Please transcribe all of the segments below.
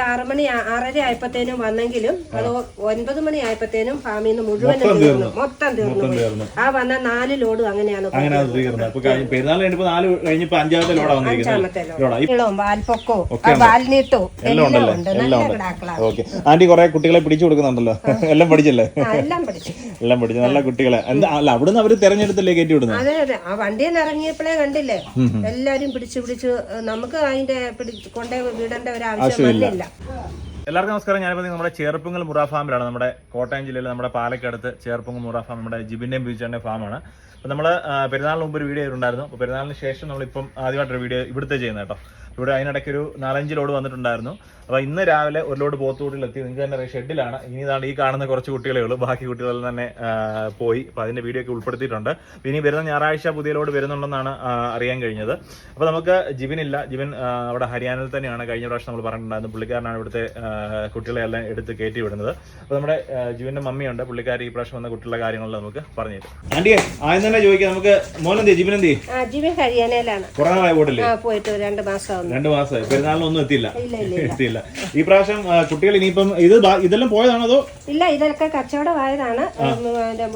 ആറ് മണി ആറര ആയപ്പോഴത്തേനും വന്നെങ്കിലും അത് ഒൻപത് മണി ആയപ്പോഴത്തേനും ഫാമിൽ നിന്ന് മുഴുവൻ തീർന്നു. മൊത്തം തീർന്നു പോയി. ആ വന്ന നാല് ലോഡും അങ്ങനെയാണ് അങ്ങനെ അത് തീർന്നത്. അപ്പൊ കഴിഞ്ഞ പെരുന്നാൾ കഴിഞ്ഞപ്പോ നാല് കഴിഞ്ഞപ്പോ അഞ്ചാമത്തെ ലോഡാ വന്നിരിക്കുന്നത്. അഞ്ചാമത്തെ ലോഡ്. ലോഡാ. ഈ- വാൽപ്പൊക്കവും ആ വാൽനീട്ടവും എല്ലാം എല്ലാം ഉണ്ടല്ലേ? ഉണ്ട്. എല്ലാം നല്ല ഉണ്ട്. കിടാക്കളാണ് ഓക്കെ. ആന്റി കുറെ കുട്ടികളെ പിടിച്ചു കൊടുക്കുന്നുണ്ടല്ലോ. എല്ലാം പഠിച്ചല്ലേ? ആ, എല്ലാം പഠിച്ചു. എല്ലാം പഠിച്ചു. നല്ല കുട്ടികളെ. എന്താ അല്ല അവിടുന്ന് അവർ തെരഞ്ഞെടുത്തല്ലേ കയറ്റി വിടുന്നത് അതെ അതെ. ആ വണ്ടിയിൽ നിന്ന് ഇറങ്ങിയപ്പോഴേ കണ്ടില്ലേ? എല്ലാരും പിടിച്ചു പിടിച്ചു നമുക്ക് അതിന്റെ പിടി- കൊണ്ടേ വിടേണ്ട ഒരു ആവശ്യം വന്നില്ല. എല്ലാവർക്കും നമസ്കാരം. ഞാനിപ്പോൾ നമ്മുടെ ചേർപ്പുങ്കൽ മുറ ഫാമിലാണ്. നമ്മുടെ കോട്ടയം ജില്ലയിൽ നമ്മുടെ പാലക്കടുത്ത് ചേർപ്പുങ്കൽ മുറ ഫാം. നമ്മുടെ ജിബിന്റെയും ബീച്ചറിന്റെ ഫാമാണ്. അപ്പോൾ നമ്മൾ പെരുന്നാളിന് മുമ്പ് ഒരു വീഡിയോ ഉണ്ടായിരുന്നു അപ്പോൾ പെരുന്നാളിന് ശേഷം നമ്മളിപ്പം ആദ്യമായിട്ടൊരു വീഡിയോ ഇവിടുത്തെ ചെയ്യുന്നത് കേട്ടോ. ഇവിടെ അതിനിടയ്ക്ക് ഒരു നാലഞ്ച് ലോഡ് വന്നിട്ടുണ്ടായിരുന്നു. അപ്പോൾ ഇന്ന് രാവിലെ ഒരു ലോഡ് പോത്തുകൂട്ടിലെത്തി നിങ്ങൾക്ക് തന്നെ ഷെഡിലാണ്. ഇനി ഇതാണ് ഈ കാണുന്ന കുറച്ച് കുട്ടികളേ ഉള്ളൂ. ബാക്കി കുട്ടികളെല്ലാം തന്നെ പോയി. അപ്പോൾ അതിന്റെ വീഡിയോ ഒക്കെ ഉൾപ്പെടുത്തിയിട്ടുണ്ട്. ഇനി വരുന്ന ഞായറാഴ്ച പുതിയ ലോഡ് വരുന്നുണ്ടെന്നാണ് അറിയാൻ കഴിഞ്ഞത്. അപ്പോൾ നമുക്ക് ജിബിൻ ഇല്ല ജിബിൻ അവിടെ ഹരിയാനയിൽ തന്നെയാണ്. കഴിഞ്ഞ പ്രാവശ്യം നമ്മൾ പറഞ്ഞിട്ടുണ്ടായിരുന്നു. പുള്ളിക്കാരനാണ് ഇവിടുത്തെ കുട്ടികളെ എല്ലാം എടുത്ത് കയറ്റി വിടുന്നത്. അപ്പോൾ നമ്മുടെ ജിബിന്റെ മമ്മിയുണ്ട്. പുള്ളിക്കാരി ഈ പ്രാവശ്യം വന്ന കുട്ടികളുടെ കാര്യങ്ങളെല്ലാം നമുക്ക് പറഞ്ഞു തരും. ആന്റിയെ ആദ്യം തന്നെ ചോദിക്കാം. നമുക്ക് മോനെന്തി ജിബിൻ എന്തി ജിബിൻ ജിബി ഹരിയാനയിലാണ്. കുറേ നാളായി പോയിട്ടില്ലേ ആ പോയിട്ട് രണ്ട് മാസം രണ്ട് മാസമായി. പെരുന്നാളിനൊന്നും എത്തിയില്ല. ഇല്ല ഇല്ല ഈ പ്രാവശ്യം കുട്ടികൾ ഇനിയിപ്പം ഇത് ഇതെല്ലാം പോയതാണോ അതോ? ഇല്ല ഇതൊക്കെ കച്ചവടമായതാണ്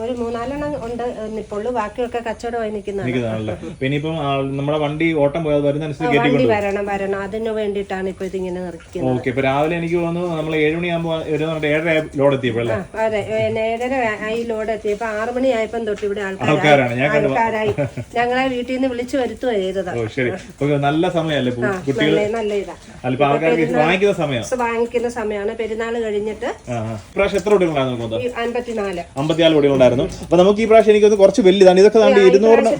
ഒരു മൂന്നാലെണ്ണം ഉണ്ട് നിപ്പുള്ളൂ ബാക്കിയൊക്കെ കച്ചവടമായി നിൽക്കുന്നതാണ്. ഇനിയിപ്പം നമ്മുടെ വണ്ടി ഓട്ടം പോയത് വരുന്നതനുസരിച്ച് വണ്ടി വരണം വരണം. അതിനു വേണ്ടിയിട്ടാണ് ഇപ്പൊ ഇതിങ്ങനെ നിർത്തിക്കുന്നത്. ഓക്കെ ഇപ്പൊ രാവിലെ എനിക്ക് തോന്നുന്നു നമ്മൾ ഏഴ് മണിയാകുമ്പോൾ വരുന്നുണ്ട് ഏഴര ലോഡ് എത്തിയപ്പോഴല്ലേ? അതെ. ഏഴര ഈ ലോഡ് എത്തിയപ്പോ ആറ് മണിയായപ്പം ആയപ്പം തൊട്ട് ഇവിടെ ആൾക്കാരാണ്. ആൾക്കാരായി. ഞങ്ങളെ വീട്ടിൽ നിന്ന് വിളിച്ചു വരുത്തുക ചെയ്തതാ. ഓ ശരി. നല്ല സമയമല്ലേ കുട്ടികൾ നല്ല ഇതാ. അല്പം ആൾക്കാർക്ക് വാങ്ങിക്കുന്ന സമയം വാങ്ങിക്കുന്ന സമയമാണ്. പെരുന്നാൾ കഴിഞ്ഞിട്ട് ആ. എത്ര ഈ അൻപത്തിനാല്. അമ്പത്തിനാല് കുട്ടികളുണ്ടായിരുന്നു അപ്പൊ നമുക്ക് ഈ പ്രാവശ്യം എനിക്ക് തോന്നുന്നു കുറച്ച് വലുതാണ്. ഇതൊക്കെ താണ്ടി ഇരുന്നൂറിന്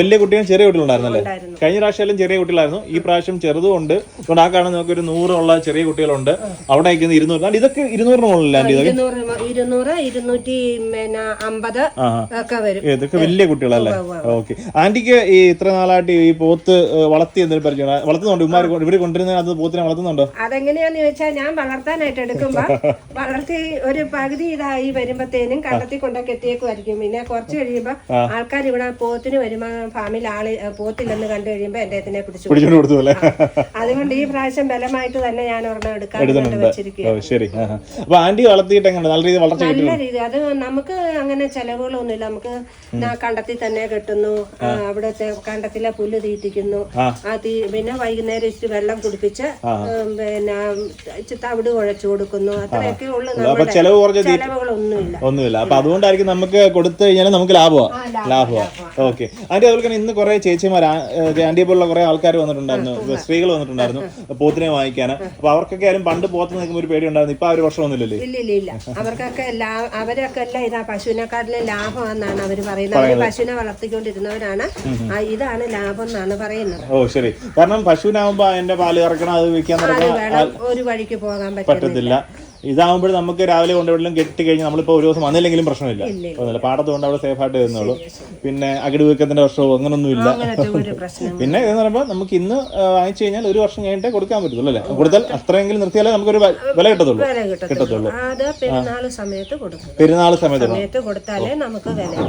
വലിയ കുട്ടികളും ചെറിയ കുട്ടികളുണ്ടായിരുന്നല്ലേ. കഴിഞ്ഞ പ്രാവശ്യം ചെറിയ കുട്ടികളായിരുന്നു. ഈ പ്രാവശ്യം ചെറുതും ഉണ്ട്. അതുകൊണ്ട് ആ കാണുന്ന നമുക്ക് ഒരു നൂറുള്ള ചെറിയ കുട്ടികളുണ്ട്. അവിടെ അയക്കുന്ന ഇരുന്നൂറ് ഇതൊക്കെ ഇരുന്നൂറിന് ഇതൊക്കെ? ഇരുന്നൂറ് ഇരുന്നൂറ്റി പിന്നെ അമ്പത് ഒക്കെ വരും. ഇതൊക്കെ വലിയ കുട്ടികളല്ലേ? ഓക്കെ. ആന്റിക്ക് ഈ ഇത്ര നാളായിട്ട് ഈ പോത്ത് വളർത്തി എന്തെങ്കിലും പരിചയം വളർത്തുന്നുണ്ട്? ഉമ്മാർ ഇവർ കൊണ്ടുവരുന്ന അത് പോത്തിനെ വളർത്തുന്നുണ്ടോ? അതെങ്ങനെയാന്ന് ചോദിച്ചാൽ ഞാൻ വളർത്താനായിട്ട് എടുക്കുമ്പോ വളർത്തി ഒരു പകുതി ഇതായി വരുമ്പത്തേനും കണ്ടെത്തി കൊണ്ട കെട്ടിയേക്കുമായിരിക്കും പിന്നെ കുറച്ച് കഴിയുമ്പോ ആൾക്കാർ ഇവിടെ പോത്തിന് വരുമ്പോ ഫാമിൽ ആൾ പോത്തില്ലെന്ന് കണ്ടു കഴിയുമ്പോ എന്റെ ഇതിനെ പിടിച്ചു കൊടുത്തു അല്ലേ? അതുകൊണ്ട് ഈ പ്രാവശ്യം ബലമായിട്ട് തന്നെ ഞാൻ ഒരെണ്ണം എടുക്കാൻ ശരി. അപ്പൊ ആന്റി വളർത്തിയിട്ട് എങ്ങനെ നല്ല വളർച്ച രീതി അത് നമുക്ക് അങ്ങനെ ചെലവുകളൊന്നുമില്ല. നമുക്ക് കണ്ടത്തിൽ തന്നെ കെട്ടുന്നു. അവിടുത്തെ കണ്ടത്തിലെ പുല്ല് തീറ്റിക്കുന്നു. ആ തീ പിന്നെ വൈകുന്നേരം ഇച്ചിരി വെള്ളം കുടിപ്പിച്ച് ഉം, പിന്നെ തവിട് കുഴച്ചു കൊടുക്കുന്നു. അത്രയൊക്കെ ഉള്ളു അപ്പൊ നമ്മുടെ ചെലവ് കുറഞ്ഞ ചെലവുകളൊന്നുമില്ല. ഒന്നുമില്ല. അപ്പൊ അതുകൊണ്ടായിരിക്കും നമുക്ക് കൊടുത്തു കഴിഞ്ഞാൽ നമുക്ക് ലാഭമാണ് ലാഭമാണ് ഓക്കെ. ആന്റി അതുപോലെ തന്നെ ഇന്ന് കുറെ ചേച്ചിമാർ ആന്റി പോലുള്ള കുറെ ആൾക്കാർ വന്നിട്ടുണ്ടായിരുന്നു. സ്ത്രീകൾ വന്നിട്ടുണ്ടായിരുന്നു പോത്തിനെ വാങ്ങിക്കാൻ അപ്പൊ അവർക്കൊക്കെ ആരും പണ്ട് പോത്ത് നിൽക്കുമ്പോൾ ഒരു പേടി ഉണ്ടായിരുന്നു ഇപ്പൊ ആ ഒരു വർഷമൊന്നുമില്ലല്ലേ ഇല്ല ഇല്ല അവർക്കൊക്കെ അവരൊക്കെ എല്ലാം ഇതാ പശുവിനെക്കാട്ടിലും ലാഭമെന്നാണ് അവർ പറയുന്നത്. അവർ പശുവിനെ വളർത്തിക്കൊണ്ടിരുന്നവരാണ്. ഇതാണ് ലാഭം എന്നാണ് പറയുന്നത്. ഓ ശരി. കാരണം പശുവിനാവുമ്പോ അതിന്റെ പാൽ കറക്കണം അത് വിൽക്കാൻ നടക്കണം. ഒരു വഴിക്ക് പോകാൻ പറ്റും പറ്റത്തില്ല. ഇതാകുമ്പോൾ നമുക്ക് രാവിലെ കൊണ്ടുവിടലും കെട്ടി കഴിഞ്ഞാൽ നമ്മളിപ്പോൾ ഒരു ദിവസം വന്നില്ലെങ്കിലും പ്രശ്നമില്ല. ഒന്നുമില്ല പാടത്ത് കൊണ്ട് അവിടെ സേഫ് ആയിട്ട് വരുന്നുള്ളൂ. പിന്നെ അകിട് വീക്കത്തിന്റെ വർഷവും അങ്ങനൊന്നും ഇല്ല പിന്നെ എന്ന് പറയുമ്പോൾ നമുക്ക് ഇന്ന് വാങ്ങിച്ചു കഴിഞ്ഞാൽ ഒരു വർഷം കഴിഞ്ഞിട്ടേ കൊടുക്കാൻ പറ്റത്തുള്ളൂ അല്ലേ? കൊടുത്താൽ അത്രയെങ്കിലും നിർത്തിയാലേ നമുക്കൊരു വില കിട്ടത്തുള്ളൂ. കിട്ടത്തുള്ളൂ. പെരുന്നാൾ സമയത്ത്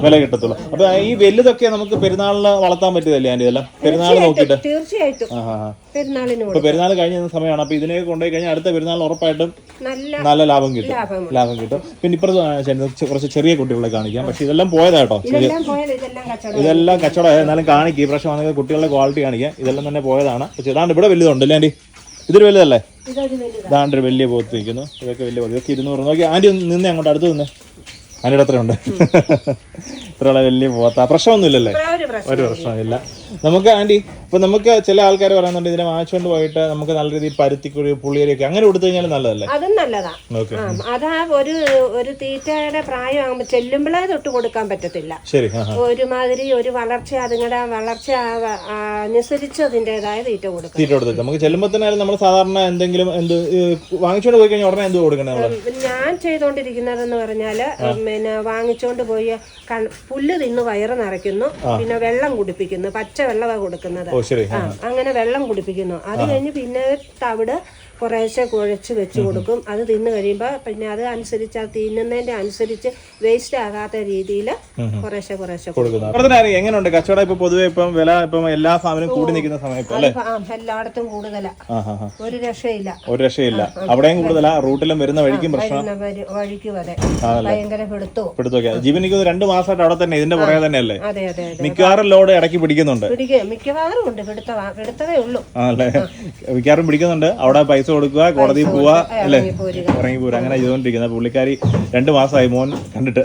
വില കിട്ടത്തുള്ളൂ. അപ്പൊ ഈ വലുതൊക്കെ നമുക്ക് പെരുന്നാളിന് വളർത്താൻ പറ്റിയതല്ലേ അതിന്റെ ഇതെല്ലാം? പെരുന്നാൾ നോക്കിയിട്ട്? തീർച്ചയായിട്ടും. ആ ആ ആ. പെരുന്നാളിന് ഇപ്പൊ കൊടുക്കും പെരുന്നാൾ കഴിഞ്ഞ സമയമാണ്. അപ്പൊ ഇതിനെ കൊണ്ടുപോയി കഴിഞ്ഞാൽ അടുത്ത പെരുന്നാൾ ഉറപ്പായിട്ടും നല്ല ലാഭം കിട്ടും. ലാഭം കിട്ടും. പിന്നെ ഇപ്പുറത്ത് കുറച്ച് ചെറിയ കുട്ടികളെ കാണിക്കാം. പക്ഷെ ഇതെല്ലാം പോയതാട്ടോ ഇതെല്ലാം കച്ചവടം. എന്നാലും കാണിക്കും. ഈ പ്രാവശ്യം വന്നത് കുട്ടികളുടെ ക്വാളിറ്റി കാണിക്കാം. ഇതെല്ലാം തന്നെ പോയതാണ്. പക്ഷെ ഇതാണ്ട് ഇവിടെ വലുതുണ്ട് അല്ലേ ആന്റി ഇതൊരു വലുതല്ലേ? ഇതാണ്ട് ഒരു വലിയ പോത്ത് നിൽക്കുന്നു. ഇതൊക്കെ വലിയ പോത്ത്. ഇതൊക്കെ ഇരുന്നൂറ്. നോക്കി ആന്റി നിന്നേ അങ്ങോട്ട് അടുത്ത് നിന്ന്. ആന്റിയുടെ അത്രയുണ്ട്. ഇത്രയുള്ള വലിയ പോത്ത. പ്രശ്നമൊന്നുമില്ലല്ലേ? ഒരു പ്രശ്നമില്ല. നമുക്ക് ആന്റി ഇപ്പം നമുക്ക് ചില ആൾക്കാർ പറയുന്നുണ്ട് ഇതിനെ വാങ്ങിച്ചുകൊണ്ട് പോയിട്ട് നമുക്ക് നല്ല രീതിയിൽ പരുത്തിക്കുഴി പുള്ളിയരിയൊക്കെ അങ്ങനെ കൊടുത്തു കഴിഞ്ഞാൽ നല്ലതല്ലേ? അതും നല്ലതാ. ഓക്കെ. ആ അതാ ഒരു ഒരു തീറ്റയുടെ പ്രായമാകുമ്പോൾ ചെല്ലുമ്പോഴേ തൊട്ട് കൊടുക്കാൻ പറ്റത്തില്ല. ശരി. ഒരുമാതിരി ഒരു വളർച്ച അതുങ്ങളുടെ വളർച്ച അനുസരിച്ച് അതിന്റെതായ തീറ്റ കൊടുക്കും തീറ്റ കൊടുത്തു നമുക്ക് ചെല്ലുമ്പോൾ തന്നെ നമ്മൾ സാധാരണ എന്തെങ്കിലും എന്ത് വാങ്ങിച്ചുകൊണ്ട് പോയി കഴിഞ്ഞാൽ ഉടനെ എന്ത് കൊടുക്കണം ഞാൻ ചെയ്തോണ്ടിരിക്കുന്നതെന്ന് പറഞ്ഞാൽ പിന്നെ വാങ്ങിച്ചുകൊണ്ട് പോയി പുല്ല് തിന്ന് വയറ് നിറയ്ക്കുന്നു പിന്നെ വെള്ളം കുടിപ്പിക്കുന്നു പച്ച വെള്ളമാണ് കൊടുക്കുന്നത്. അങ്ങനെ വെള്ളം കുടിപ്പിക്കുന്നു. അത് കഴിഞ്ഞ് പിന്നെ തവിട് കുറേശ്ശെ കുഴച്ച് വെച്ച് കൊടുക്കും. അത് തിന്നു കഴിയുമ്പോൾ പിന്നെ അത് അനുസരിച്ച് അത് തിന്നുന്നതിന്റെ അനുസരിച്ച് വേസ്റ്റ് ആകാത്ത രീതിയിൽ കുറേശ്ശെ കുറേശ്ശെ കൊടുക്കും. കൊടുക്കുന്നത് എങ്ങനെയുണ്ട്? കച്ചവടം ഇപ്പൊ പൊതുവെ ഇപ്പം വില ഇപ്പം എല്ലാ സാധനവും കൂടി നിൽക്കുന്ന സമയത്ത് അല്ലേ? ആ, എല്ലായിടത്തും കൂടുതലാ. ആ ഒരു രക്ഷയില്ല. ഒരു രക്ഷയില്ല. അവിടെയും കൂടുതലാ? റൂട്ടിലും വരുന്ന വഴിക്കും പ്രശ്നം? വഴിക്ക് വരെ ഭയങ്കര പിടുത്തവും. എടുത്തു ജീവനിക്ക് രണ്ട് മാസമായിട്ട് അവിടെ തന്നെ ഇതിന്റെ പുറകെ തന്നെ അല്ലേ? അതെ അതെ മിക്കവാറും ലോഡ് ഇടയ്ക്ക് പിടിക്കുന്നുണ്ട്. മിക്കവാറും ഉണ്ട്. പിടുത്ത പിടുത്തവേ ഉള്ളൂ. ആണല്ലേ? മിക്കവാറും പിടിക്കുന്നുണ്ട്. അവിടെ പൈസ കൊടുക്കുക കോടതിയിൽ പോവുക അല്ലേ? ഇറങ്ങി പോരുക. അങ്ങനെ ചെയ്തുകൊണ്ടിരിക്കുന്നത് പുള്ളിക്കാരി രണ്ട് മാസമായി മോൻ കണ്ടിട്ട്.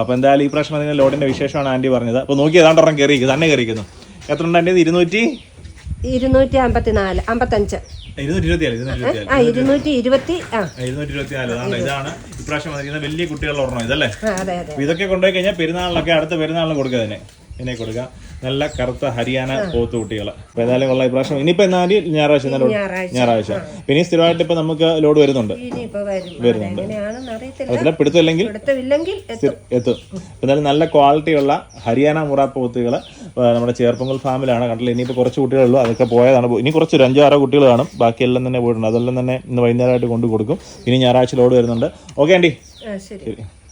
അപ്പൊ എന്തായാലും ഈ പ്രാവശ്യം അതിന് ലോഡിന്റെ വിശേഷമാണ് ആന്റി പറഞ്ഞത്. അപ്പൊ നോക്കി ഏതാണ്ട് ഒരെണ്ണം കയറിയിരിക്കും തന്നെ കയറിയിരിക്കുന്നു. എത്ര ഉണ്ട് ആന്റി? ഇരുന്നൂറ്റി? ഇരുന്നൂറ്റി അമ്പത്തിനാല് അമ്പത്തഞ്ച് ഇരുന്നൂറ്റി ഇരുപത്തി ഇതാണ് ഇപ്രാവശ്യം വലിയ കുട്ടികളുടെ ഒരെണ്ണം ഇതല്ലേ? ഇതൊക്കെ കൊണ്ടുപോയി കഴിഞ്ഞാൽ പെരുന്നാളിലൊക്കെ അടുത്ത പെരുന്നാളിന് കൊടുക്കുക തന്നെ. ഇതിനെ കൊടുക്കുക നല്ല കറുത്ത ഹരിയാന പോത്ത് കുട്ടികൾ ഏതായാലും കൊള്ളാം. ഇപ്രാവശ്യം ഇനിയിപ്പോ എന്നാൽ ഞായറാഴ്ച എന്നാലും ഞായറാഴ്ച. പിന്നെ സ്ഥിരമായിട്ട് ഇപ്പൊ നമുക്ക് ലോഡ് വരുന്നുണ്ട്. വരുന്നുണ്ട്. അതിലെ പിടുത്തമില്ലെങ്കിൽ പിടുത്തമില്ലെങ്കിൽ എത്തും. എന്നാലും നല്ല നല്ല ക്വാളിറ്റിയുള്ള ഹരിയാന മുറ പോത്തുകൾ നമ്മുടെ ചേർപ്പൊങ്കൽ ഫാമിലാണ്. കണ്ടില്ല? ഇനിയിപ്പോൾ കുറച്ച് കുട്ടികളുള്ളൂ അതൊക്കെ പോയതാണ്. ഇനി കുറച്ച് ഒരു അഞ്ചോ ആറോ കുട്ടികൾ കാണും. ബാക്കിയെല്ലാം തന്നെ പോയിട്ടുണ്ട്. അതെല്ലാം തന്നെ ഇന്ന് വൈകുന്നേരമായിട്ട് കൊണ്ടു കൊടുക്കും ഇനി ഞായറാഴ്ച ലോഡ് വരുന്നുണ്ട്. ഓക്കെ ആന്റി ശരി. ശരി.